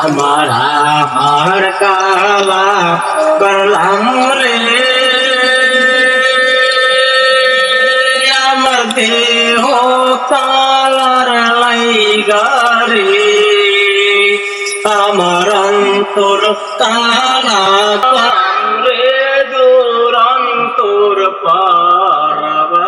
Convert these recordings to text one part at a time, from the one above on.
আমার হার কালা করলাম রে আমার দেহ কালার লাইগারে আমার অন্তর কালা রে দুরন্তর পারবাসী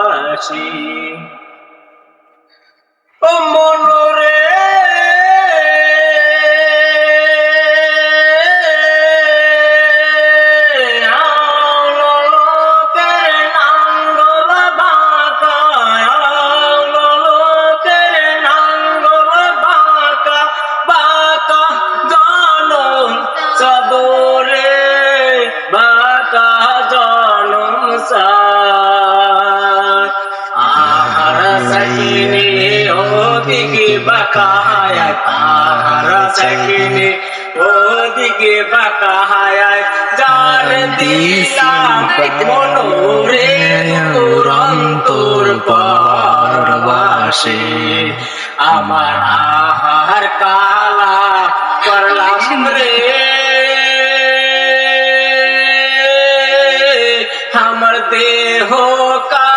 বাঁকায় তাহার সকিনে ওদিকে বাঁকায় যার পরবাসে, আমার আহার কালা করলাম রে। আমার দেহ কালার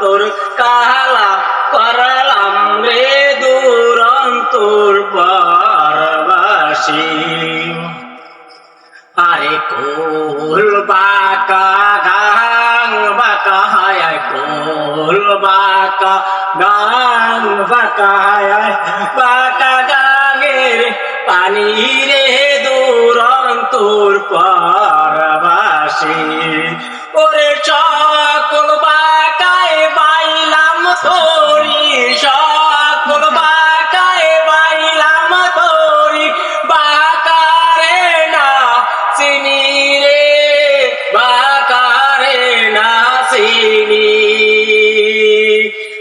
অন্তর কালা করলাম রে দূরন্তর পারবাসী। আরে কোল বাকা পানি রে দূরন্তর পারবাসী। ওরে সকল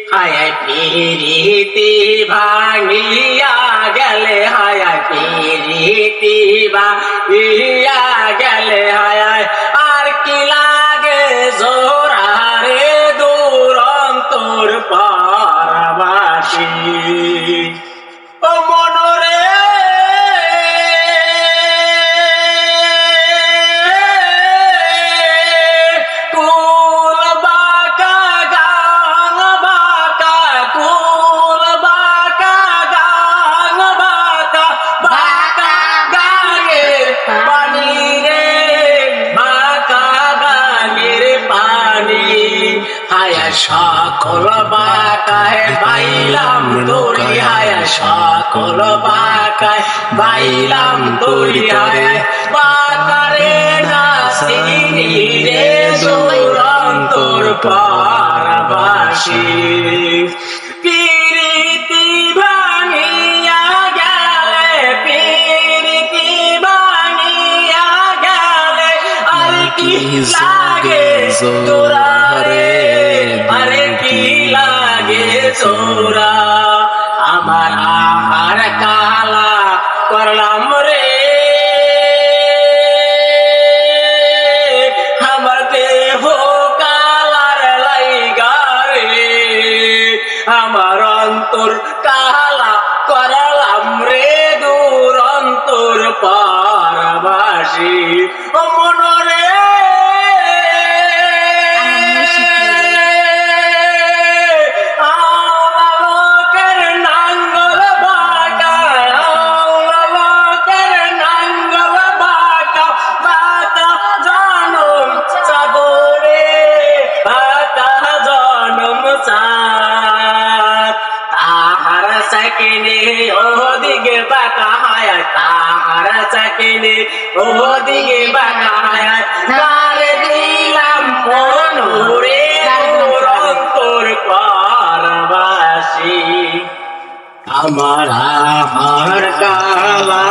হায় পিরিতি ভাঙিয়া গেলে হায় পিরিতি ভাঙিয়া গেলে হায় আর কি লাগে জোরারে দূরন্তর পারবাসী সকল বাকায় বাইলাম তোরি হায় সকল বাকায় বাইলাম তোরি হায় বাকারে নাসিনি রে দুরন্তর পারবাসী। লাগে তোরা তোরা আমার আহার কালা করলাম রে। আমার দেহ কালার লাইগারে আমার অন্তর কালা করলাম রে। দূর অন্তর পারবাসী ও ওদিকে বাঁকা হায়, তাহার ওদিকে বাঁকা হায়। তার দিলাম মনোরে অন্তর পারবাসী। আমার হার কালা